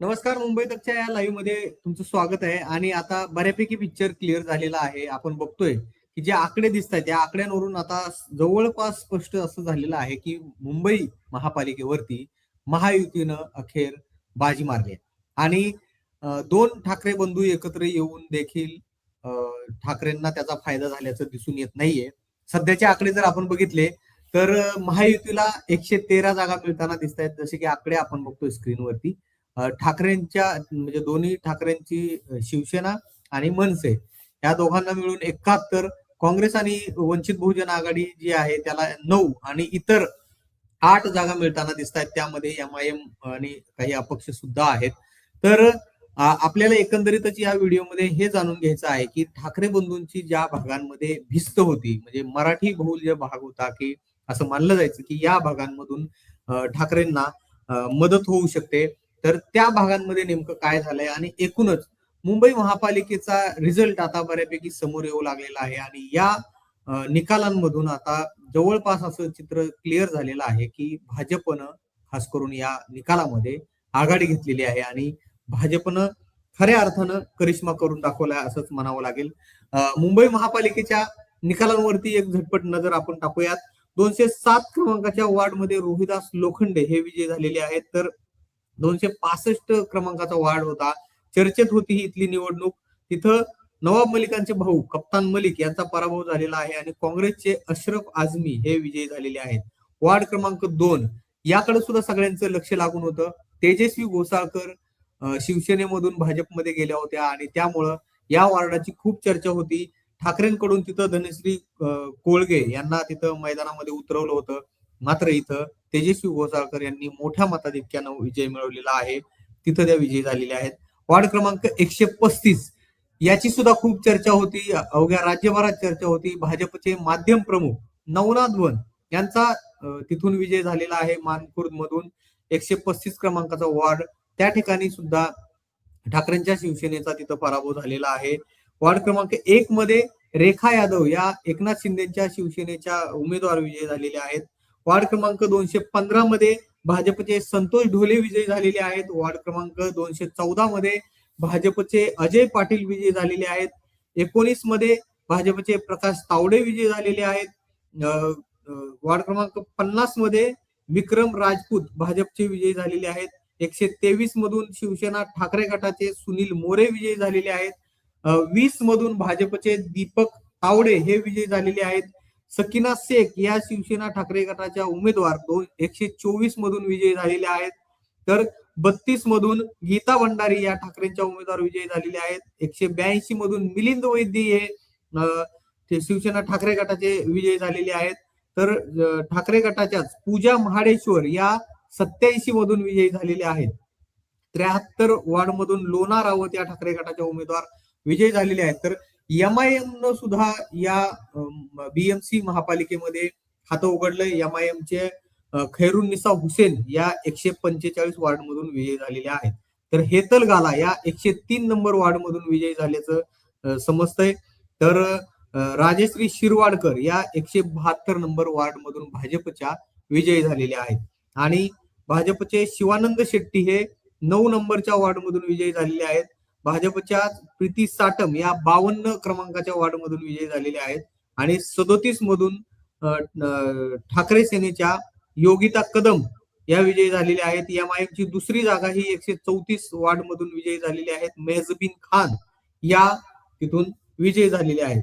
नमस्कार मुंबई तकच्या या लाईव्हमध्ये तुमचं स्वागत आहे. आणि आता बऱ्यापैकी पिक्चर क्लिअर झालेला आहे. आपण बघतोय की जे आकडे दिसत आहेत आकड्यांवरून आता जवळपास स्पष्ट असं झालेलं आहे की मुंबई महापालिकेवरती महायुतीनं अखेर बाजी मारली. आणि दोन ठाकरे बंधू एकत्र येऊन देखील ठाकरेंना त्याचा फायदा झाल्याचं दिसून येत नाहीये. सध्याचे आकडे जर आपण बघितले तर महायुतीला एकशे तेरा जागा मिळताना दिसत आहेत जसे की आकडे आपण बघतोय स्क्रीनवरती ठाकरेंच्या म्हणजे दोन्ही ठाकरेंची शिवसेना आणि मनसे या दोघांना मिळून एकाहत्तर काँग्रेस आणि वंचित बहुजन आघाडी जी आहे त्याला नऊ आणि इतर आठ जागा मिळताना दिसत आहेत त्यामध्ये एम आय एम आणि काही अपक्ष सुद्धा आहेत. तर आपल्याला एकंदरीतच या व्हिडिओमध्ये हे जाणून घ्यायचं आहे की ठाकरे बंधूंची ज्या भागांमध्ये भिस्त होती म्हणजे मराठी बहुल जे भाग होता की असं मानलं जायचं की या भागांमधून ठाकरेंना मदत होऊ शकते. तर त्या भागांमध्ये नेमकं काय झालंय? आणि एकूणच मुंबई महापालिकेचा रिझल्ट आता बऱ्यापैकी समोर येऊ लागलेला आहे. आणि या निकालांमधून आता जवळपास असं चित्र क्लिअर झालेलं आहे की भाजपनं खास करून या निकालामध्ये आघाडी घेतलेली आहे. आणि भाजपनं खऱ्या अर्थानं करिश्मा करून दाखवलाय असंच म्हणावं लागेल. मुंबई महापालिकेच्या निकालांवरती एक झटपट नजर आपण टाकूयात. दोनशे सात क्रमांकाच्या वॉर्डमध्ये रोहिदास लोखंडे हे विजय झालेले आहेत. तर दोनशे पासष्ट क्रमांकाचा वाढ होता. चर्चेत होती ही इथली निवडणूक. तिथं नवाब मलिकांचे भाऊ कप्तान मलिक यांचा पराभव झालेला आहे आणि काँग्रेसचे अशरफ आझमी हे विजयी झालेले आहेत. वार्ड क्रमांक दोन. याकडे सुद्धा सगळ्यांचं लक्ष लागून होतं. तेजस्वी घोसाळकर शिवसेनेमधून भाजपमध्ये गेल्या होत्या आणि त्यामुळं या वार्डाची खूप चर्चा होती. ठाकरेंकडून तिथं धनश्री कोळगे यांना तिथं मैदानामध्ये उतरवलं होतं. मात्र इथं तेजस्वी घोसाळकर यांनी मोठ्या मताधिक्यानं विजय मिळवलेला आहे. तिथं त्या विजयी झालेल्या आहेत. वार्ड क्रमांक एकशे पस्तीस याची सुद्धा खूप चर्चा होती. अवघ्या राज्यभरात चर्चा होती. भाजपचे माध्यम प्रमुख नवनाथ वन यांचा तिथून विजय झालेला आहे मानखुर्द मधून एकशे पस्तीस क्रमांकाचा वॉर्ड त्या ठिकाणी सुद्धा ठाकरेंच्या शिवसेनेचा तिथं पराभव झालेला आहे. वार्ड क्रमांक एक मध्ये रेखा यादव या एकनाथ शिंदेच्या शिवसेनेच्या उमेदवार विजय झालेले आहेत. वार्ड क्रमांक दोनशे पंधरा मध्ये भाजपचे संतोष ढोले विजयी झालेले आहेत. वार्ड क्रमांक दोनशे चौदा मध्ये भाजपचे अजय पाटील विजयी झालेले आहेत. एकोणीसमध्ये भाजपचे प्रकाश तावडे विजयी झालेले आहेत. वार्ड क्रमांक पन्नासमध्ये विक्रम राजपूत भाजपचे विजयी झालेले आहेत. एकशे तेवीस मधून शिवसेना ठाकरे गटाचे सुनील मोरे विजयी झालेले आहेत. वीस मधून भाजपचे दीपक तावडे हे विजयी झालेले आहेत. सकीना शेख या शिवसेना ठाकरे गटाच्या उमेदवार. दोन एकशे चोवीस मधून विजयी झालेले आहेत. तर बत्तीस मधून गीता भंडारी या ठाकरेंच्या उमेदवार विजयी झालेले आहेत. एकशे ब्याऐंशी मधून मिलिंद वैद्य हे शिवसेना ठाकरे गटाचे विजयी झालेले आहेत. तर ठाकरे गटाच्याच पूजा महाडेश्वर या सत्याऐंशी मधून विजयी झालेले आहेत. त्र्याहत्तर वार्ड मधून लोणा रावत या ठाकरे गटाच्या उमेदवार विजयी झालेले आहेत. तर एम आय एम न सुद्धा या बीएमसी महापालिकेमध्ये खातं उघडलंय. एम आय एमचे चे निसा हुसेन या एकशे पंचेचाळीस वार्ड मधून विजयी झालेले आहेत. तर हेतलगाला या एकशे तीन नंबर वार्ड मधून विजयी झाल्याचं समजतंय. तर राजेश्री राजश्री शिरवाडकर या एकशे बहात्तर नंबर वार्ड मधून भाजपच्या विजयी झालेल्या आहेत. आणि भाजपचे शिवानंद शेट्टी हे नऊ नंबरच्या वार्ड मधून विजयी झालेले आहेत. भाजपच्या प्रीती साटम या बावन्न क्रमांकाच्या वार्ड मधून विजयी झालेले आहेत. आणि सदोतीस मधून ठाकरे सेनेच्या योगिता कदम या विजयी झालेल्या आहेत. एम आय ची दुसरी जागा ही एकशे चौतीस वार्ड मधून विजयी झालेली आहेत. मेहजबीन खान या तिथून विजयी झालेले आहेत.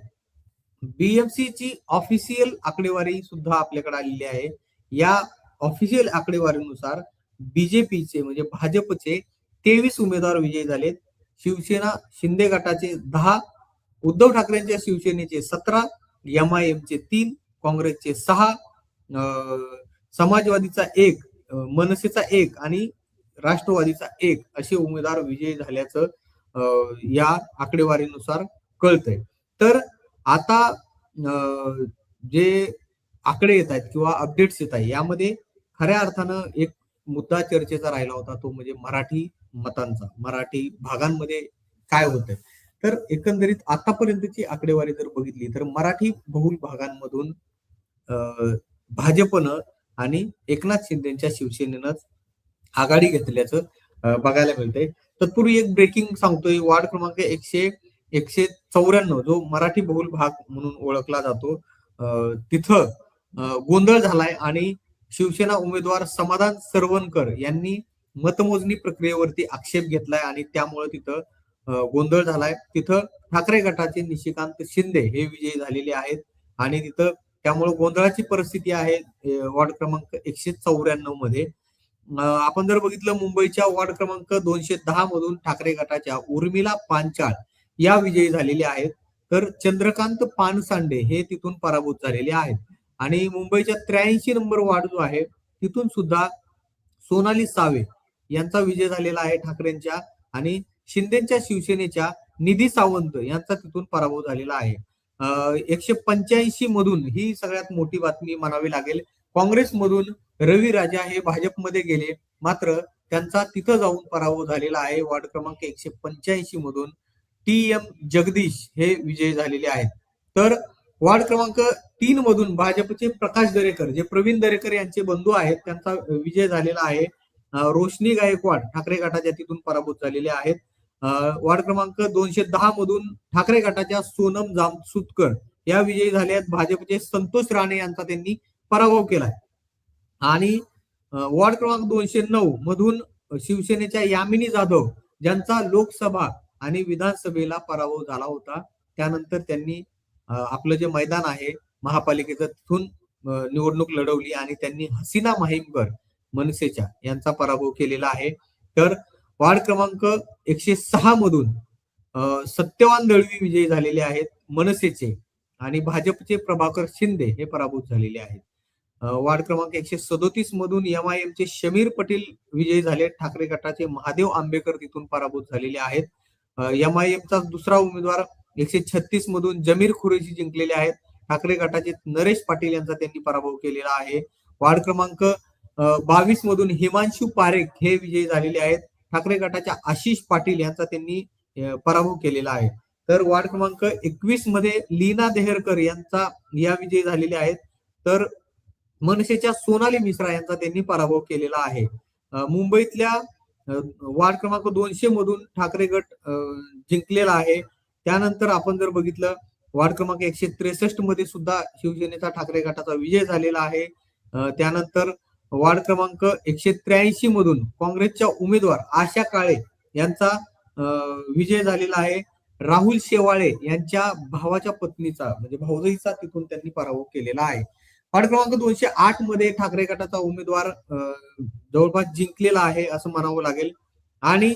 बीएमसी ची ऑफिशियल आकडेवारी सुद्धा आपल्याकडे आलेली आहे. या ऑफिशियल आकडेवारीनुसार बीजेपीचे म्हणजे भाजपचे तेवीस उमेदवार विजयी झालेत. शिवसेना शिंदे गटाचे दहा उद्धव ठाकरेंच्या शिवसेनेचे सतरा एम आय एमचे तीन काँग्रेसचे सहा समाजवादीचा एक मनसेचा एक आणि राष्ट्रवादीचा एक असे उमेदवार विजयी झाल्याचं या आकडेवारीनुसार कळतंय. तर आता जे आकडे येत आहेत किंवा अपडेट्स येत आहेत यामध्ये खऱ्या अर्थानं एक मुद्दा चर्चेचा राहिला होता तो म्हणजे मराठी मतांचा मराठी भागांमध्ये काय होतंय? तर एकंदरीत आतापर्यंतची आकडेवारी जर बघितली तर मराठी बहुल भागांमधून भाजपनं आणि एकनाथ शिंदेच्या शिवसेनेनंच आघाडी घेतल्याचं बघायला मिळतंय. तत्पूर्वी एक ब्रेकिंग सांगतोय वार्ड क्रमांक एकशे एकशे चौऱ्याण्णव जो मराठी बहुल भाग म्हणून ओळखला जातो तिथं गोंधळ झालाय आणि शिवसेना उमेदवार समाधान सरवणकर यांनी मतमोजणी प्रक्रियेवरती आक्षेप घेतलाय आणि त्यामुळे तिथं गोंधळ झालाय. तिथं ठाकरे गटाचे निशिकांत शिंदे हे विजयी झालेले आहेत आणि तिथं त्यामुळे गोंधळाची परिस्थिती आहे वॉर्ड क्रमांक एकशे चौऱ्याण्णवमध्ये. आपण जर बघितलं मुंबईच्या वॉर्ड क्रमांक दोनशे दहा मधून ठाकरे गटाच्या उर्मिला पांचाळ या विजयी झालेल्या आहेत. तर चंद्रकांत पानसांडे हे तिथून पराभूत झालेले आहेत. आणि मुंबईच्या त्र्याऐंशी नंबर वार्ड जो आहे तिथून सुद्धा सोनाली सावे यांचा विजय झालेला आहे ठाकरेंच्या आणि शिंदेच्या शिवसेनेच्या निधी सावंत यांचा तिथून पराभव झालेला आहे. एकशे पंच्याऐंशी मधून ही सगळ्यात मोठी बातमी म्हणावी लागेल. काँग्रेसमधून रवी राजा हे भाजपमध्ये गेले. मात्र त्यांचा तिथं जाऊन पराभव झालेला आहे. वार्ड क्रमांक एकशे पंच्याऐंशी मधून टी एम जगदीश हे विजयी झालेले आहेत. तर वार्ड क्रमांक तीन मधून भाजपचे प्रकाश दरेकर जे प्रवीण दरेकर यांचे बंधू आहेत त्यांचा विजय झालेला आहे. रोशनी गायकवाड ठाकरे गटाच्या तिथून पराभूत झालेले आहेत. अं, वार्ड क्रमांक दोनशे दहा मधून ठाकरे गटाच्या सोनम जामसुतकर या विजयी झाले आहेत. भाजपचे संतोष राणे यांचा त्यांनी पराभव केलाय आणि वार्ड क्रमांक दोनशे नऊ मधून शिवसेनेच्या यामिनी जाधव ज्यांचा लोकसभा आणि विधानसभेला पराभव झाला होता. त्यानंतर त्यांनी आपलं जे मैदान आहे महापालिकेचं तिथून निवडणूक लढवली आणि त्यांनी हसीना माहीमकर मनसेच्या यांचा पराभव केलेला आहे. तर वार्ड क्रमांक एकशे सहा मधून सत्यवान दळवी विजयी झालेले आहेत मनसेचे आणि भाजपचे प्रभाकर शिंदे हे पराभूत झालेले आहेत. वार्ड क्रमांक एकशे सदोतीस मधून एम आय एमचे शमीर पटेल विजयी झाले ठाकरे गटाचे महादेव आंबेकर तिथून पराभूत झालेले आहेत. एम आय एमचा दुसरा उमेदवार एकशे छत्तीस मधून जमीर खुरेशी जिंकलेले आहेत. ठाकरे गटाचे नरेश पाटील यांचा त्यांनी पराभव केलेला आहे. वार्ड क्रमांक बावीस मधून हिमांशू पारेख हे विजयी झालेले आहेत. ठाकरे गटाच्या आशिष पाटील यांचा त्यांनी पराभव केलेला आहे. तर वार्ड क्रमांक एकवीसमध्ये लीना देहरकर यांचा या विजयी झालेले आहेत. तर मनसेच्या सोनाली मिश्रा यांचा त्यांनी पराभव केलेला आहे. मुंबईतल्या वार्ड क्रमांक दोनशे मधून ठाकरे गट जिंकलेला आहे. त्यानंतर आपण जर बघितलं वार्ड क्रमांक एकशे त्रेसष्टमध्ये सुद्धा शिवसेनेचा ठाकरे गटाचा विजय झालेला आहे. त्यानंतर वार्ड क्रमांक एकशे त्र्याऐंशी मधून काँग्रेसच्या उमेदवार आशा काळे यांचा विजय झालेला आहे. राहुल शेवाळे यांच्या भावाच्या पत्नीचा म्हणजे भाऊजीचा तिथून त्यांनी पराभव केलेला आहे. वार्ड क्रमांक दोनशे आठमध्ये ठाकरे गटाचा उमेदवार जवळपास जिंकलेला आहे असं म्हणावं लागेल. आणि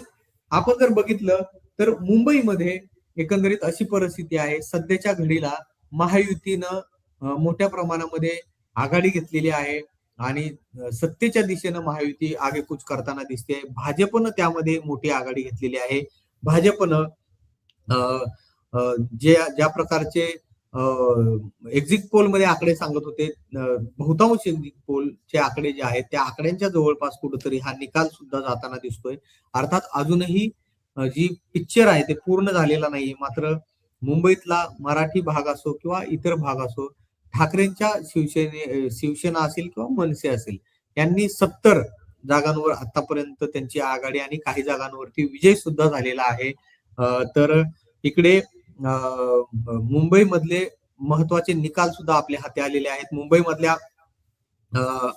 आपण जर बघितलं तर मुंबईमध्ये एकंदरीत अशी परिस्थिती आहे. सध्याच्या घडीला महायुतीनं मोठ्या प्रमाणामध्ये आघाडी घेतलेली आहे. आणि सत्तेच्या दिशेनं महायुती आगेकूच करताना दिसते. भाजपनं त्यामध्ये मोठी आघाडी घेतलेली आहे. भाजपनं अ, जे ज्या प्रकारचे एक्झिट पोलमध्ये आकडे सांगत होते बहुतांश एक्झिट पोलचे आकडे जे आहेत त्या आकड्यांच्या जवळपास कुठंतरी हा निकाल सुद्धा जाताना दिसतोय. अर्थात अजूनही जी पिक्चर आहे ते पूर्ण झालेला नाही मात्र मुंबईतला मराठी भाग असो किंवा इतर भाग असो ठाकरेंच्या शिवसेने शिवसेना असेल किंवा मनसे असेल यांनी सत्तर जागांवर आतापर्यंत त्यांची आघाडी आणि काही जागांवरती विजय सुद्धा झालेला आहे. तर इकडे मुंबईमधले महत्त्वाचे निकाल सुद्धा आपल्या हाती आलेले आहेत. मुंबईमधल्या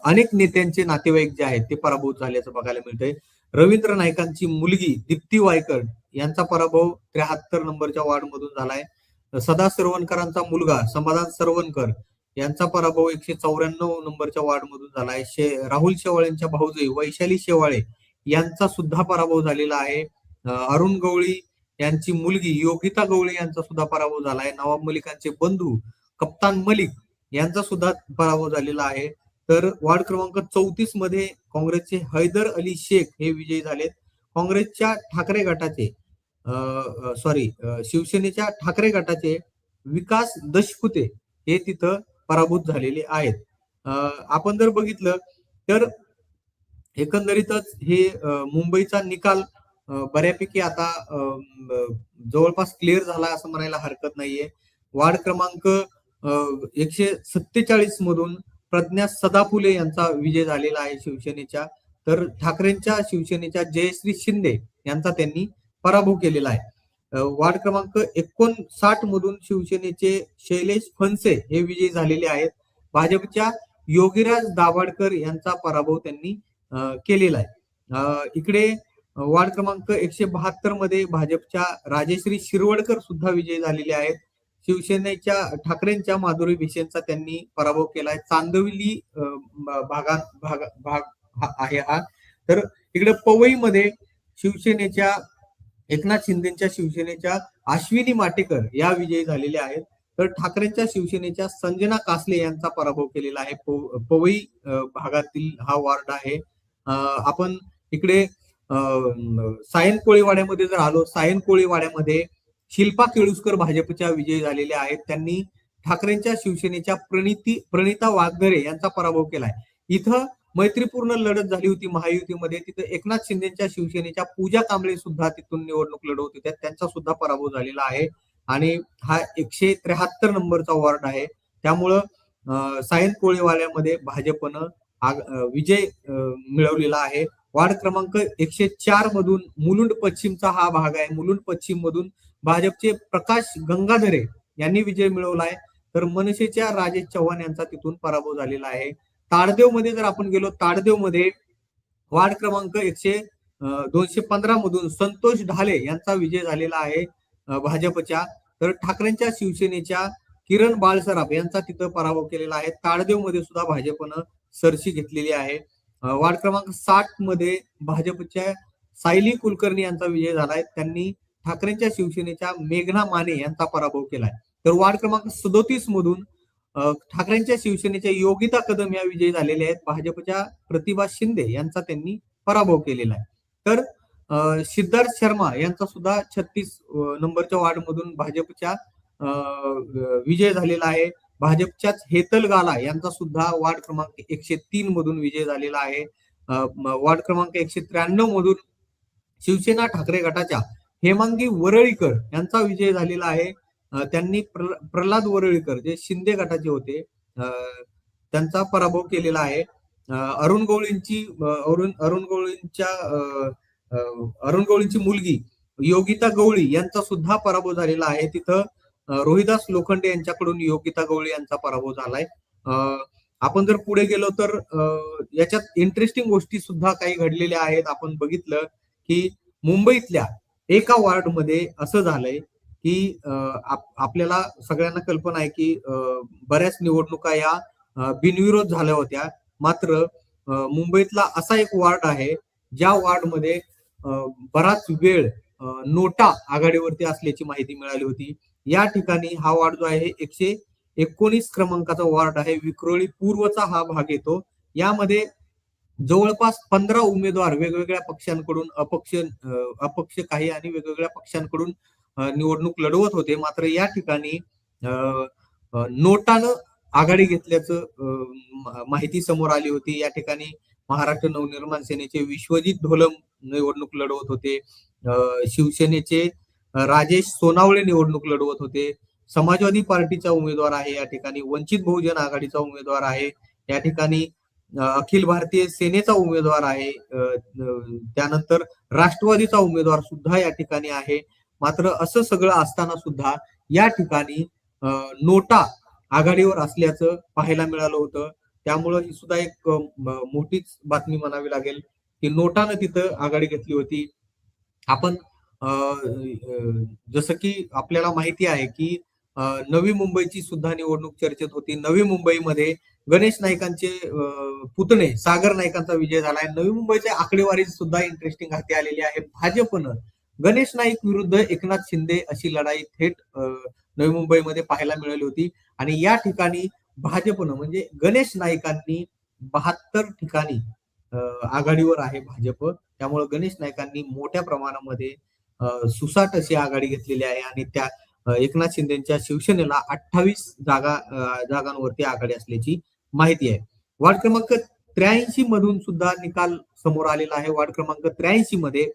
अनेक नेत्यांचे नातेवाईक जे आहेत ते पराभूत झाल्याचं बघायला मिळतंय. रवींद्र नाईकांची मुलगी दीप्ती वायकर यांचा पराभव त्र्याहत्तर नंबरच्या वार्डमधून झालाय. सदा सरवणकरांचा मुलगा समाधान सरवणकर यांचा पराभव एकशे चौऱ्याण्णव नंबरच्या वार्ड मधून आहे. शे राहुल शेवाळेंच्या भाऊजाई वैशाली शेवाळे यांचा सुद्धा पराभव झालेला आहे. अरुण गवळी यांची मुलगी योगिता गवळी यांचा सुद्धा पराभव झालाय नवाब मलिकांचे बंधू कप्तान मलिक यांचा सुद्धा पराभव झालेला आहे. तर वार्ड क्रमांक चौतीसमध्ये काँग्रेसचे हैदर अली शेख हे विजयी झालेत. काँग्रेसच्या ठाकरे गटाचे सॉरी शिवसेनेच्या ठाकरे गटाचे विकास दशपुते हे तिथं पराभूत झालेले आहेत. आपण जर बघितलं तर एकंदरीतच हे मुंबईचा निकाल बऱ्यापैकी आता जवळपास क्लिअर झाला असं म्हणायला हरकत नाहीये. वार्ड क्रमांक एकशे सत्तेचाळीस मधून प्रज्ञा सदाफुले यांचा विजय झालेला आहे शिवसेनेच्या. तर ठाकरेंच्या शिवसेनेच्या जयश्री शिंदे यांचा त्यांनी पराभव केलेला आहे. वार्ड क्रमांक एकोणसाठ मधून शिवसेनेचे शैलेश फणसे हे विजयी झालेले आहेत. भाजपच्या योगीराज दाभाडकर यांचा पराभव त्यांनी केलेला आहे. इकडे वार्ड क्रमांक एकशे बहात्तरमध्ये भाजपच्या राजेश्री शिरवडकर सुद्धा विजयी झालेले आहेत. शिवसेनेच्या ठाकरेंच्या माधुरी भिसेंचा त्यांनी पराभव केलाय चांदवली भागात भाग भाग आहे हा. तर इकडे पवईमध्ये शिवसेनेच्या एकनाथ शिंदेच्या शिवसेनेच्या अश्विनी माटेकर या विजयी झालेल्या आहेत. तर ठाकरेंच्या शिवसेनेच्या संजना कासले यांचा पराभव केलेला आहे. पो पवई भागातील हा वॉर्ड आहे. आपण इकडे सायन कोळीवाड्यामध्ये जर आलो सायन कोळीवाड्यामध्ये शिल्पा केळुसकर भाजपच्या विजयी झालेल्या आहेत. त्यांनी ठाकरेंच्या शिवसेनेच्या प्रणिती प्रणिता वाघरे यांचा पराभव केलाय. इथं मैत्रीपूर्ण लढत झाली होती महायुतीमध्ये. तिथं एकनाथ शिंदेच्या शिवसेनेच्या पूजा कांबळे सुद्धा तिथून निवडणूक लढवत होत्या. त्यांचा सुद्धा पराभव झालेला आहे. आणि हा एकशे त्र्याहत्तर नंबरचा वॉर्ड आहे. त्यामुळं अं, सायन कोळीवाड्यामध्ये भाजपनं विजय मिळवलेला आहे. वार्ड क्रमांक एकशे चार मधून मुलुंड पश्चिमचा हा भाग आहे. मुलुंड पश्चिम मधून भाजपचे प्रकाश गंगाधरे यांनी विजय मिळवलाय तर मनसेच्या राजेश चव्हाण यांचा तिथून पराभव झालेला आहे. ताडदेवमध्ये जर आपण गेलो ताडदेवमध्ये वार्ड क्रमांक एकशे दोनशे पंधरा मधून संतोष ढाले यांचा विजय झालेला आहे भाजपच्या. तर ठाकरेंच्या शिवसेनेच्या किरण बाळसराफ यांचा तिथं पराभव केलेला आहे. ताडदेवमध्ये सुद्धा भाजपनं सरशी घेतलेली आहे. वार्ड क्रमांक साठमध्ये भाजपच्या सायली कुलकर्णी यांचा विजय झालाय. त्यांनी ठाकरेंच्या शिवसेनेच्या मेघना माने यांचा पराभव केलाय. तर वार्ड क्रमांक सदोतीस मधून ठाकरेंच्या शिवसेनेच्या योगिता कदम या विजयी झालेल्या आहेत. भाजपच्या प्रतिभा शिंदे यांचा त्यांनी पराभव केलेला आहे. तर सिद्धार्थ शर्मा यांचा सुद्धा छत्तीस नंबरच्या वार्डमधून भाजपच्या अ, विजय झालेला आहे. भाजपच्याच हेतल गाला यांचा सुद्धा वार्ड क्रमांक एकशे तीन मधून विजय झालेला आहे. वार्ड क्रमांक एकशे त्र्याण्णव मधून शिवसेना ठाकरे गटाच्या हेमांगी वरळीकर यांचा विजय झालेला आहे. त्यांनी प्र- प्रल्हाद वरळीकर जे शिंदे गटाचे होते अ, त्यांचा पराभव केलेला आहे. अरुण गवळींची अरुण अरुण गवळींच्या अ, अरुण गवळींची मुलगी योगिता गवळी यांचा सुद्धा पराभव झालेला आहे. तिथं रोहिदास लोखंडे यांच्याकडून योगिता गवळी यांचा पराभव झालाय. अ, आपण जर पुढे गेलो तर याच्यात इंटरेस्टिंग गोष्टी सुद्धा काही घडलेल्या आहेत. आपण बघितलं की मुंबईतल्या एका वॉर्डमध्ये असं झालंय की आप- आपल्याला सगळ्यांना कल्पना आहे की बऱ्याच निवडणुका या बिनविरोध झाल्या होत्या. मात्र मुंबईतला असा एक वार्ड आहे ज्या वार्डमध्ये बराच वेळ नोटा आघाडीवरती असल्याची माहिती मिळाली होती. या ठिकाणी हा वार्ड जो आहे एकशे एकोणीस क्रमांकाचा वार्ड आहे. विक्रोळी पूर्वचा हा भाग येतो. यामध्ये जवळपास पंधरा उमेदवार वेगवेगळ्या पक्षांकडून अपक्ष अपक्ष काही आणि वेगवेगळ्या पक्षांकडून निवडणूक लढवत होते. मात्र या ठिकाणी नोटानं आघाडी घेतल्याचं माहिती समोर आली होती. या ठिकाणी महाराष्ट्र नवनिर्माण सेनेचे विश्वजित ढोलम निवडणूक लढवत होते. अ, शिवसेनेचे राजेश सोनावळे निवडणूक लढवत होते. समाजवादी पार्टीचा उमेदवार आहे. या ठिकाणी वंचित बहुजन आघाडीचा उमेदवार आहे. या ठिकाणी अखिल भारतीय सेनेचा उमेदवार आहे. त्यानंतर राष्ट्रवादीचा उमेदवार सुद्धा या ठिकाणी आहे. मात्र असं सगळं असताना सुद्धा या ठिकाणी नोटा आघाडीवर असल्याचं पाहायला मिळालं होतं. त्यामुळं ही सुद्धा एक मोठीच बातमी म्हणावी लागेल की नोटानं तिथं आघाडी घेतली होती. आपण जसं की आपल्याला माहिती आहे की नवी मुंबईची सुद्धा निवडणूक चर्चेत होती. नवी मुंबईमध्ये गणेश नाईकांचे पुतणे सागर नाईकांचा विजय झालाय. नवी मुंबईच्या आकडेवारी सुद्धा इंटरेस्टिंग हाती आलेली आहे. भाजपनं गणेश नाईक विरुद्ध एकनाथ शिंदे अशी लढाई थेट नवी मुंबईमध्ये पाहायला मिळाली होती. आणि या ठिकाणी भाजपनं म्हणजे गणेश नाईकांनी बहात्तर ठिकाणी आघाडीवर आहे भाजप. त्यामुळे गणेश नाईकांनी मोठ्या प्रमाणामध्ये सुसाट अशी आघाडी घेतलेली आहे. आणि त्या एकनाथ शिंदेच्या शिवसेनेला अठ्ठावीस जागा जागांवरती आघाडी असल्याची माहिती आहे. वार्ड क्रमांक त्र्याऐंशी मधून सुद्धा निकाल समोर आलेला आहे. वार्ड क्रमांक त्र्याऐंशी मध्ये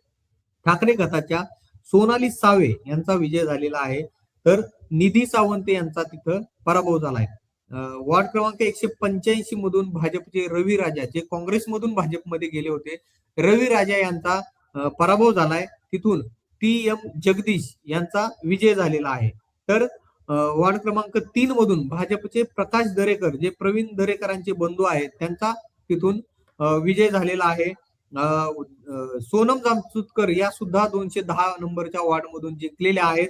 ठाकरे गटाच्या सोनाली सावे यांचा विजय झालेला आहे. तर निधी सावंत यांचा तिथं पराभव झालाय. अं, वॉर्ड क्रमांक एकशे पंच्याऐंशी मधून भाजपचे रवी राजा जे काँग्रेसमधून भाजपमध्ये गेले होते रवी राजा यांचा पराभव झालाय. तिथून टी एम जगदीश यांचा विजय झालेला आहे. तर वॉर्ड क्रमांक तीन मधून भाजपचे प्रकाश दरेकर जे प्रवीण दरेकरांचे बंधू आहेत त्यांचा तिथून विजय झालेला आहे. सोनम जामसुतकर या सुद्धा दोनशे दहा नंबरच्या वॉर्ड मधून जिंकलेल्या आहेत.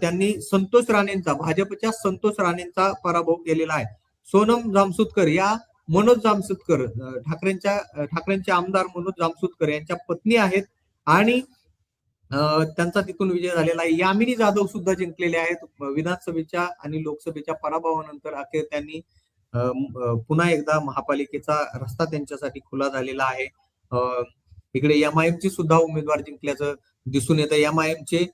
त्यांनी संतोष राणेंचा भाजपच्या संतोष राणेंचा पराभव केलेला आहे. सोनम जामसुतकर या मनोज जामसुतकर ठाकरेंच्या ठाकरेंचे आमदार मनोज जामसुतकर यांच्या पत्नी आहेत आणि त्यांचा तिथून विजय झालेला आहे. यामिनी जाधव सुद्धा जिंकलेले आहेत. विधानसभेच्या आणि लोकसभेच्या पराभवानंतर अखेर त्यांनी अं, पुन्हा एकदा महापालिकेचा रस्ता त्यांच्यासाठी खुला झालेला आहे. इकडे एम आय ची सुद्धा उमेदवार जिंकल्याचं दिसून येतं. एम आय चे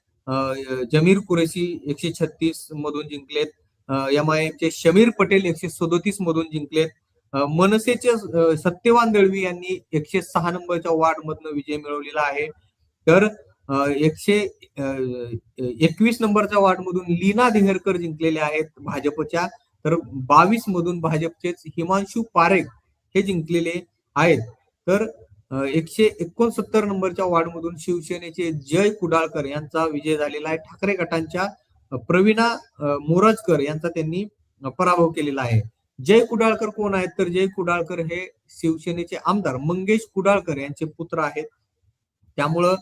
जमीर कुरेशी एकशे छत्तीस मधून जिंकलेत. एम आय चे शमीर पटेल एकशे सदोतीस मधून जिंकलेत. मनसेचे सत्यवान दळवी यांनी एकशे सहा नंबरच्या वार्ड मधनं विजय मिळवलेला आहे. तर एकशे एकवीस नंबरच्या वार्ड मधून लीना देहरकर जिंकलेले आहेत भाजपच्या. तर बावीस मधून भाजपचेच हिमांशु पारेख हे जिंकलेले आहेत. तर एकशे एकोणसत्तर नंबरच्या वार्डमधून शिवसेनेचे जय कुडाळकर यांचा विजय झालेला आहे. ठाकरे गटांच्या प्रवीणा मोरजकर यांचा त्यांनी पराभव केलेला आहे. जय कुडाळकर कोण आहेत? तर जय कुडाळकर हे शिवसेनेचे आमदार मंगेश कुडाळकर यांचे पुत्र आहेत. त्यामुळं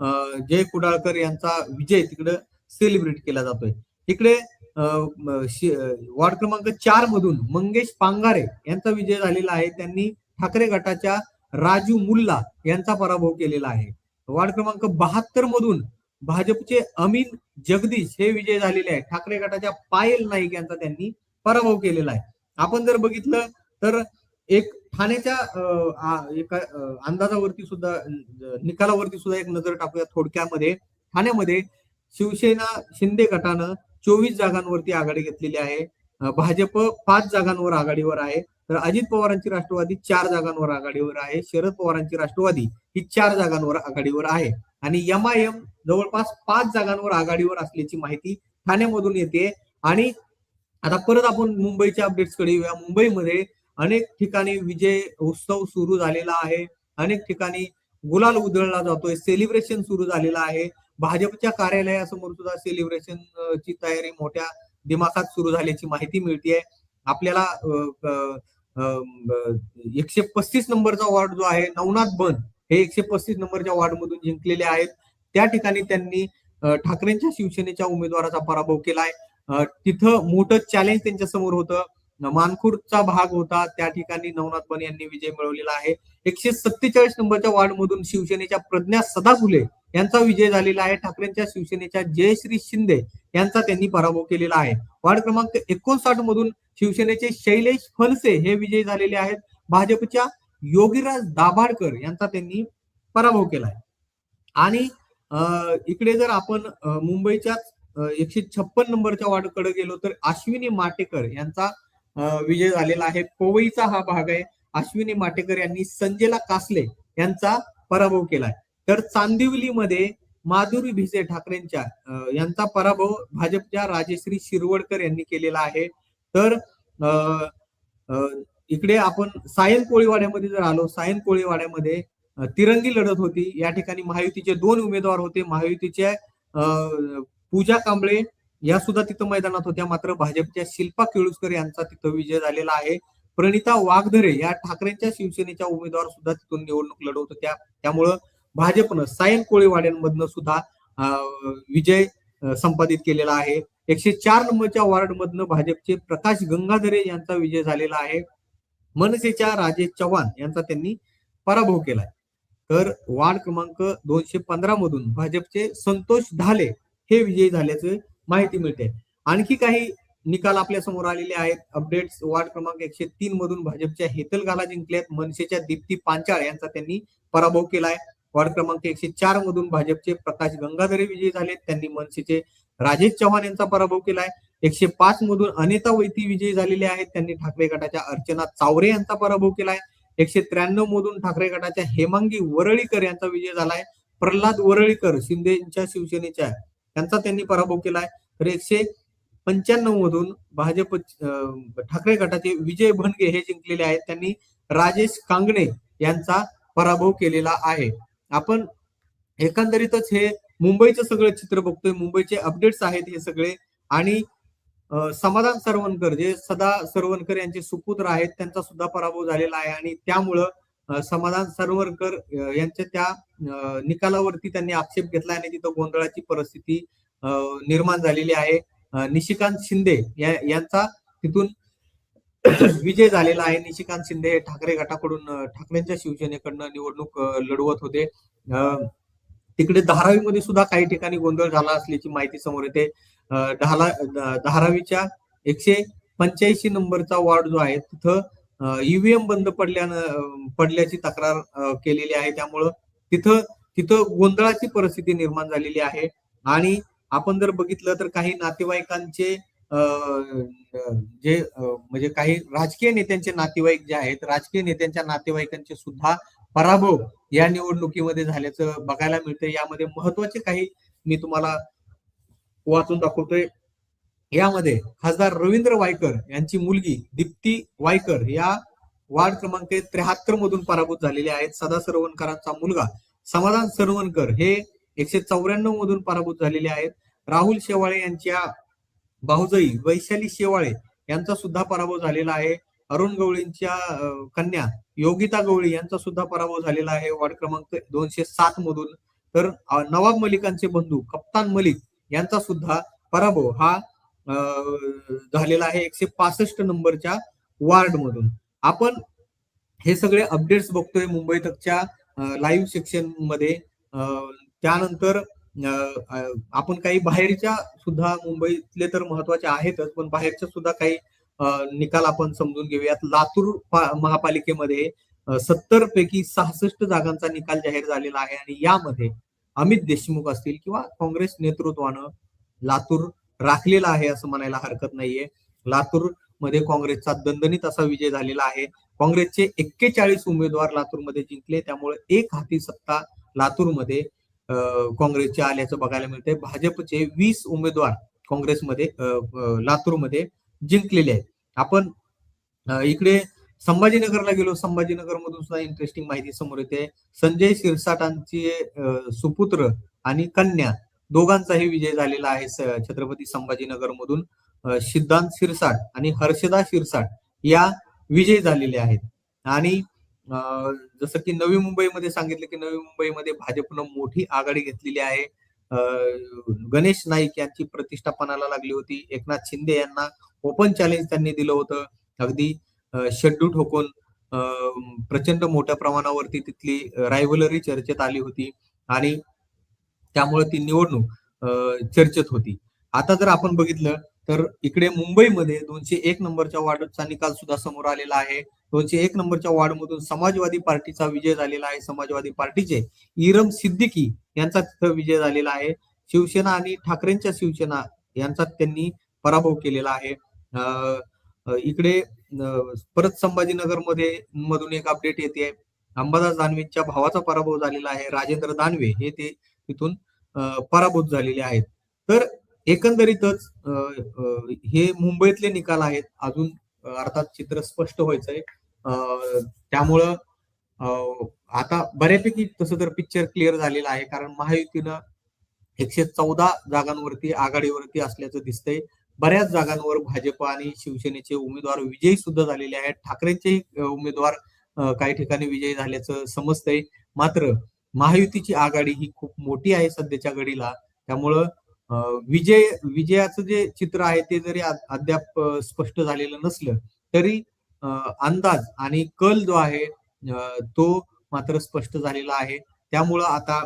अं, जय कुडाळकर यांचा विजय तिकडे सेलिब्रेट केला जातोय. इकडे अं, शि- वार्ड क्रमांक चार मधून मंगेश पांगारे यांचा विजय झालेला आहे. त्यांनी ठाकरे गटाच्या राजू मुल्ला यांचा पराभव केलेला आहे. वार्ड क्रमांक बहात्तर मधून भाजपचे अमीन जगदीश हे विजय झालेले आहे ठाकरे गटाच्या पायल नाईक यांचा त्यांनी पराभव केलेला आहे. आपण जर बघितलं तर एक ठाण्याच्या एका अंदाजावरती सुद्धा निकालावरती सुद्धा एक नजर टाकूया थोडक्यामध्ये. ठाण्यामध्ये शिवसेना शिंदे गटानं चोवीस जागांवरती आघाडी घेतलेली आहे. भाजप पाच जागांवर आघाडीवर आहे. तर अजित पवारांची राष्ट्रवादी चार जागांवर आघाडीवर आहे. शरद पवारांची राष्ट्रवादी ही चार जागांवर आघाडीवर आहे. आणि एम आय एम जवळपास पाच जागांवर आघाडीवर असल्याची माहिती ठाण्यामधून येते. आणि आता परत आपण मुंबईच्या अपडेट्सकडे येऊया. मुंबईमध्ये अनेक ठिकाणी विजय उत्सव सुरू झालेला आहे. अनेक ठिकाणी गुलाल उधळला जातोय. सेलिब्रेशन सुरू झालेलं आहे. भाजपच्या कार्यालयासमोर सुद्धा सेलिब्रेशन ची तयारी मोठ्या दिमाखात सुरू झाल्याची माहिती मिळते आपल्याला एकशे पस्तीस नंबरचा वॉर्ड जो आहे नवनाथ बन हे एकशे पस्तीस नंबरच्या वॉर्ड मधून जिंकलेले आहेत. त्या ठिकाणी त्यांनी ठाकरेंच्या शिवसेनेच्या उमेदवाराचा पराभव केलाय. तिथं मोठं चॅलेंज त्यांच्यासमोर होतं. मानखुर्दचा भाग होता. त्या ठिकाणी नवनाथ यांनी विजय मिळवलेला आहे. एकशे सत्तेचाळीस नंबरच्या वार्ड मधून शिवसेनेच्या प्रज्ञा सदाफुले यांचा विजय झालेला आहे. ठाकरेंच्या शिवसेनेच्या जयश्री शिंदे यांचा त्यांनी पराभव केलेला आहे. वार्ड क्रमांक एकोणसाठ मधून शिवसेनेचे शैलेश फलसे हे विजयी झालेले आहेत. भाजपच्या योगीराज दाभाडकर यांचा त्यांनी पराभव केला आहे. आणि अं, इकडे जर आपण मुंबईच्या मुंबईच्याच एकशे छप्पन नंबरच्या वार्डकडे गेलो तर अश्विनी माटेकर यांचा विजय झालेला आहे. पोवईचा हा भाग आहे. अश्विनी माटेकर यांनी संजयला कासले यांचा पराभव केलाय. तर चांदिवलीमध्ये माधुरी भिसे ठाकरेंच्या यांचा पराभव भाजपच्या राजेश्री शिरवडकर यांनी केलेला आहे. तर आ, आ, इकडे आपण सायन कोळीवाड्यामध्ये जर आलो सायन कोळीवाड्यामध्ये तिरंगी लढत होती. या ठिकाणी महायुतीचे दोन उमेदवार होते. महायुतीचे पूजा कांबळे या सुद्धा तिथं मैदानात होत्या. मात्र भाजपच्या शिल्पा केळुसकर यांचा तिथं विजय झालेला आहे. प्रणिता वाघधरे या ठाकरेंच्या शिवसेनेच्या उमेदवार सुद्धा तिथून निवडणूक लढवत होत्या. त्यामुळं भाजपनं सायन कोळीवाड्यांमधनं सुद्धा अं, विजय संपादित केलेला आहे. एकशे चार नंबरच्या वॉर्ड मधनं भाजपचे प्रकाश गंगाधरे यांचा विजय झालेला आहे. मनसेच्या राजेश चव्हाण यांचा त्यांनी पराभव केलाय. तर वार्ड क्रमांक दोनशे पंधरा मधून भाजपचे संतोष ढाले हे विजयी झाल्याचे माहिती मिळते. आणखी काही निकाल आपल्यासमोर आलेले आहेत. अपडेट्स वार्ड क्रमांक एकशे तीन मधून भाजपच्या हेतल गाला जिंकल्यात मनसेच्या दीप्ती पांचाळ यांचा त्यांनी पराभव केलाय. वार्ड क्रमांक एकशे चार मधून भाजपचे प्रकाश गंगाधरे विजयी झालेत. त्यांनी मनसेचे राजेश चव्हाण यांचा पराभव केलाय. एकशे पाच मधून अनिता वैती विजयी झालेले आहेत. त्यांनी ठाकरे गटाच्या अर्चना चावरे यांचा पराभव केलाय. एकशे त्र्याण्णव मधून ठाकरे गटाच्या हेमांगी वरळीकर यांचा विजय झालाय. प्रल्हाद वरळीकर शिंदेच्या शिवसेनेच्या त्यांचा त्यांनी पराभव केलाय. तर एकशे पंच्याण्णव मधून भाजप अं, ठाकरे गटाचे विजय भणगे हे जिंकलेले आहेत. त्यांनी राजेश कांगणे यांचा पराभव केलेला आहे. आपण एकंदरीतच हे मुंबईचं सगळं चित्र बघतोय. मुंबईचे अपडेट्स आहेत हे सगळे. आणि समाधान सरवणकर जे सदा सरवणकर यांचे सुपुत्र आहेत त्यांचा सुद्धा पराभव झालेला आहे. आणि त्यामुळं समाधान सरवरकर यांच्या त्या निकालावरती त्यांनी आक्षेप घेतला आणि तिथं गोंधळाची परिस्थिती अं, निर्माण झालेली आहे. निशिकांत शिंदे या- यांचा तिथून विजय झालेला आहे. निशिकांत शिंदे हे ठाकरे गटाकडून ठाकरेंच्या शिवसेनेकडनं निवडणूक लढवत होते. अं, तिकडे धारावीमध्ये सुद्धा काही ठिकाणी गोंधळ झाला असल्याची माहिती समोर येते. धारावीच्या एकशे पंच्याऐंशी नंबरचा वॉर्ड जो आहे तिथं ईव्हीएम बंद पडल्यानं पडल्याची तक्रार केलेली आहे. त्यामुळं तिथं तिथं गोंधळाची परिस्थिती निर्माण झालेली आहे. आणि आपण जर बघितलं तर काही नातेवाईकांचे जे म्हणजे काही राजकीय नेत्यांचे नातेवाईक जे आहेत राजकीय नेत्यांच्या नातेवाईकांचे सुद्धा पराभव या निवडणुकीमध्ये झाल्याचं बघायला मिळतं यामध्ये महत्त्वाचे काही मी तुम्हाला वाचून दाखवतोय. यामध्ये खासदार रवींद्र वायकर यांची मुलगी दीप्ती वायकर या वार्ड क्रमांक त्र्याहत्तर मधून पराभूत झालेले आहेत. सदा सरवणकरांचा मुलगा समाधान सरवणकर हे एकशे चौऱ्याण्णव मधून पराभूत झालेले आहेत. राहुल शेवाळे यांच्या भाऊजई वैशाली शेवाळे यांचा सुद्धा पराभव झालेला आहे. अरुण गवळींच्या कन्या योगिता गवळी यांचा सुद्धा पराभव झालेला आहे वार्ड क्रमांक दोनशे सात मधून. तर नवाब मलिकांचे बंधू कप्तान मलिक यांचा सुद्धा पराभव हा झालेला आहे एकशे पासष्ट नंबरच्या वार्ड मधून आपण हे सगळे अपडेट्स बघतोय मुंबई तकच्या लाईव्ह सेक्शनमध्ये. त्यानंतर अं, आपण काही बाहेरच्या सुद्धा मुंबईतले तर महत्त्वाचे आहेतच पण बाहेरच्या सुद्धा काही निकाल आपण समजून घेऊयात. लातूर महापालिकेमध्ये सत्तर पैकी सहासष्ट जागांचा निकाल जाहीर झालेला आहे. आणि यामध्ये अमित देशमुख असतील किंवा काँग्रेस नेतृत्वानं लातूर राखलेला आहे असं म्हणायला हरकत नाहीये. लातूरमध्ये काँग्रेसचा दणदणीत असा विजय झालेला आहे. काँग्रेसचे एक्केचाळीस उमेदवार लातूरमध्ये जिंकले. त्यामुळे एक हाती सत्ता लातूरमध्ये अं, काँग्रेसचे आल्याचं बघायला मिळते भाजपचे वीस उमेदवार काँग्रेसमध्ये अं, लातूरमध्ये जिंकलेले आहेत. आपण इकडे संभाजीनगरला गेलो. संभाजीनगर मधून सुद्धा इंटरेस्टिंग माहिती समोर येते. संजय शिरसाटांचे सुपुत्र आणि कन्या दोघांचाही विजय झालेला आहे छत्रपती संभाजीनगर मधून सिद्धांत शिरसाट आणि हर्षदा शिरसाट या विजयी झालेले आहेत. आणि जसं की नवी मुंबईमध्ये सांगितलं की नवी मुंबईमध्ये भाजपनं मोठी आघाडी घेतलेली आहे. अं, गणेश नाईक यांची प्रतिष्ठापनाला लागली होती. एकनाथ शिंदे यांना ओपन चॅलेंज त्यांनी दिलं होतं. अगदी शड्डू ठोकून अं, प्रचंड मोठ्या प्रमाणावरती तिथली रायव्हलरी चर्चेत आली होती. आणि त्यामुळे ती निवडणूक चर्चेत होती. आता जर आपण बघितलं तर इकडे मुंबईमध्ये दोनशे एक नंबरच्या वॉर्डचा निकाल सुद्धा समोर आलेला आहे. दोनशे एक नंबरच्या वॉर्डमधून समाजवादी पार्टीचा विजय झालेला आहे. समाजवादी पार्टीचे इरम सिद्दीकी यांचा तिथं विजय झालेला आहे. शिवसेना आणि ठाकरेंच्या शिवसेना यांचा त्यांनी पराभव केलेला आहे. अं, इकडे परत परत संभाजीनगरमध्ये मधून एक अपडेट येते. अंबादास दानवेच्या भावाचा पराभव झालेला आहे. राजेंद्र दानवे हे ते तिथून पराभूत झालेले आहेत. तर एकंदरीतच हे मुंबईतले निकाल आहेत अजून अर्थात चित्र स्पष्ट व्हायचंय. अं, त्यामुळं आता बऱ्यापैकी तसं तर पिक्चर क्लिअर झालेलं आहे कारण महायुतीनं एकशे चौदा जागांवरती आघाडीवरती असल्याचं दिसतंय. बऱ्याच जागांवर भाजप आणि शिवसेनेचे उमेदवार विजयी सुद्धा झालेले आहेत. ठाकरेंचेही उमेदवार काही ठिकाणी विजयी झाल्याचं समजतंय. मात्र महायुतीची आघाडी ही खूप मोठी आहे सध्याच्या घडीला. त्यामुळं विजय विजयाचं जे चित्र आहे ते जरी अद्याप स्पष्ट झालेलं नसलं तरी अंदाज आणि कल जो आहे तो मात्र स्पष्ट झालेला आहे. त्यामुळं आता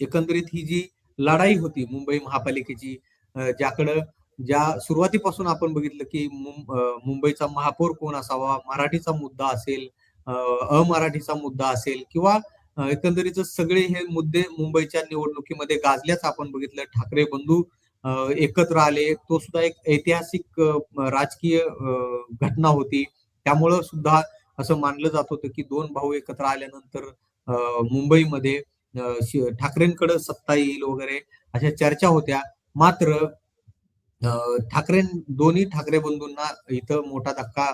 एकंदरीत ही जी लढाई होती मुंबई महापालिकेची ज्याकडं ज्या सुरुवातीपासून आपण बघितलं की मुंबईचा महापौर कोण असावा मराठीचा मुद्दा असेल अमराठीचा मुद्दा असेल किंवा एकंदरीत सगळे हे मुद्दे मुंबईच्या निवडणुकीमध्ये गाजल्याच आपण बघितलं. ठाकरे बंधू अं, एकत्र आले. तो सुद्धा एक ऐतिहासिक राजकीय घटना होती. त्यामुळं सुद्धा असं मानलं जात होतं की दोन भाऊ एकत्र आल्यानंतर अं, मुंबईमध्ये ठाकरेंकडे सत्ता येईल वगैरे अशा चर्चा होत्या. मात्र अं, ठाकरे दोन्ही ठाकरे बंधूंना इथं मोठा धक्का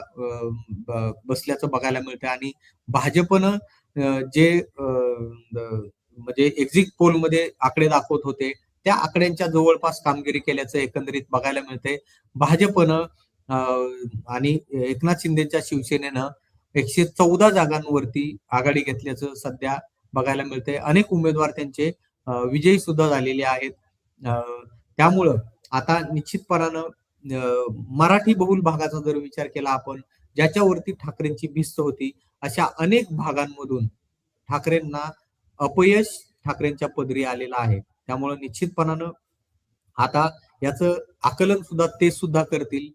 बसल्याचं बघायला मिळतं आणि भाजपनं जे म्हणजे एक्झिट पोलमध्ये आकडे दाखवत होते त्या आकड्यांच्या जवळपास कामगिरी केल्याचं एकंदरीत बघायला मिळते भाजपनं आणि एकनाथ शिंदेच्या शिवसेनेनं एकशे चौदा जागांवरती आघाडी घेतल्याचं सध्या बघायला मिळते अनेक उमेदवार त्यांचे विजयी सुद्धा झालेले आहेत. त्यामुळं आता निश्चितपणानं मराठी बहुल भागाचा जर विचार केला आपण ज्याच्यावरती ठाकरेंची भिस्त होती अशा अनेक भागांमधून ठाकरेंना अपयश ठाकरेंच्या पदरी आलेला आहे. त्यामुळे निश्चितपणानं आता याचं आकलन सुद्धा ते सुद्धा करतील.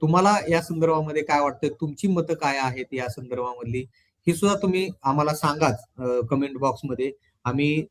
तुम्हाला या संदर्भामध्ये काय वाटतं? तुमची मतं काय आहेत या संदर्भामधली? ही सुद्धा तुम्ही आम्हाला सांगाच कमेंट बॉक्समध्ये आम्ही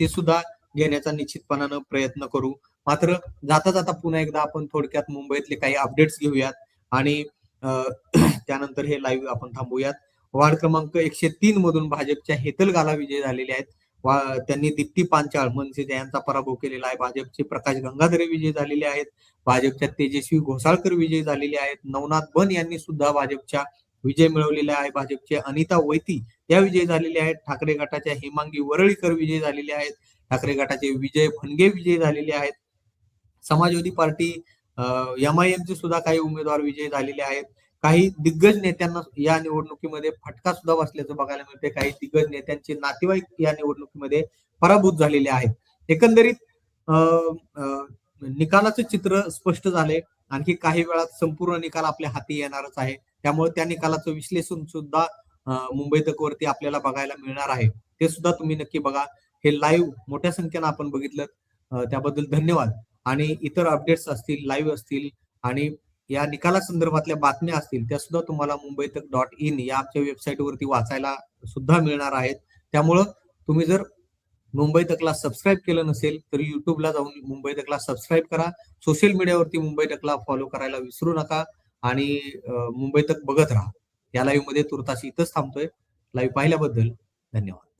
ते सुद्धा घेण्याचा निश्चितपणानं प्रयत्न करू. मात्र जाता जाता पुन्हा एकदा आपण थोडक्यात मुंबईतले काही अपडेट्स घेऊयात. आणि त्यानंतर हे लाईव्ह आपण थांबूयात. वार्ड क्रमांक एकशे तीन मधून भाजपच्या हेतलगाला विजय झालेले आहेत. वा- त्यांनी दीप्ती पांचाळ मनसे यांचा पराभव केलेला आहे. भाजपचे प्रकाश गंगाधरे विजय झालेले आहेत. भाजपच्या तेजस्वी घोसाळकर विजय झालेले आहेत. नवनाथ बन यांनी सुद्धा भाजपच्या विजय मिळवलेला आहे. भाजपचे अनिता वैती या विजय झालेले आहेत. ठाकरे गटाच्या हेमांगी वरळीकर विजय झालेले आहेत. ठाकरे गटाचे विजय भनगे विजय झालेले आहेत. समाजवादी पार्टी एम आय एमचे सुद्धा काही उमेदवार विजयी झालेले आहेत. काही दिग्गज नेत्यांना या निवडणुकीमध्ये फटका सुद्धा बसल्याचं बघायला मिळते काही दिग्गज नेत्यांचे नातेवाईक या निवडणुकीमध्ये पराभूत झालेले आहेत. एकंदरीत निकालाचं चित्र स्पष्ट झाले आणखी काही वेळात संपूर्ण निकाल आपल्या हाती येणारच आहे. त्यामुळे त्या निकालाचं विश्लेषण सुद्धा मुंबई तक वरती आपल्याला बघायला मिळणार आहे. ते सुद्धा तुम्ही नक्की बघा. हे लाईव्ह मोठ्या संख्येनं आपण बघितलं. त्याबद्दल धन्यवाद. आणि इतर अपडेट्स असतील लाईव्ह असतील आणि या निकाला संदर्भातल्या बातम्या असतील त्या सुद्धा तुम्हाला मुंबई तक डॉट इन या आमच्या वेबसाईटवरती वाचायला सुद्धा मिळणार आहेत. त्यामुळं तुम्ही जर मुंबई तकला सबस्क्राईब केलं नसेल तर युट्यूबला जाऊन मुंबई तकला सबस्क्राईब करा. सोशल मीडियावरती मुंबई तकला फॉलो करायला विसरू नका आणि मुंबई तक बघत राहा. या लाईव्हमध्ये तुर्ताशी इथंच थांबतोय. लाईव्ह पाहिल्याबद्दल धन्यवाद.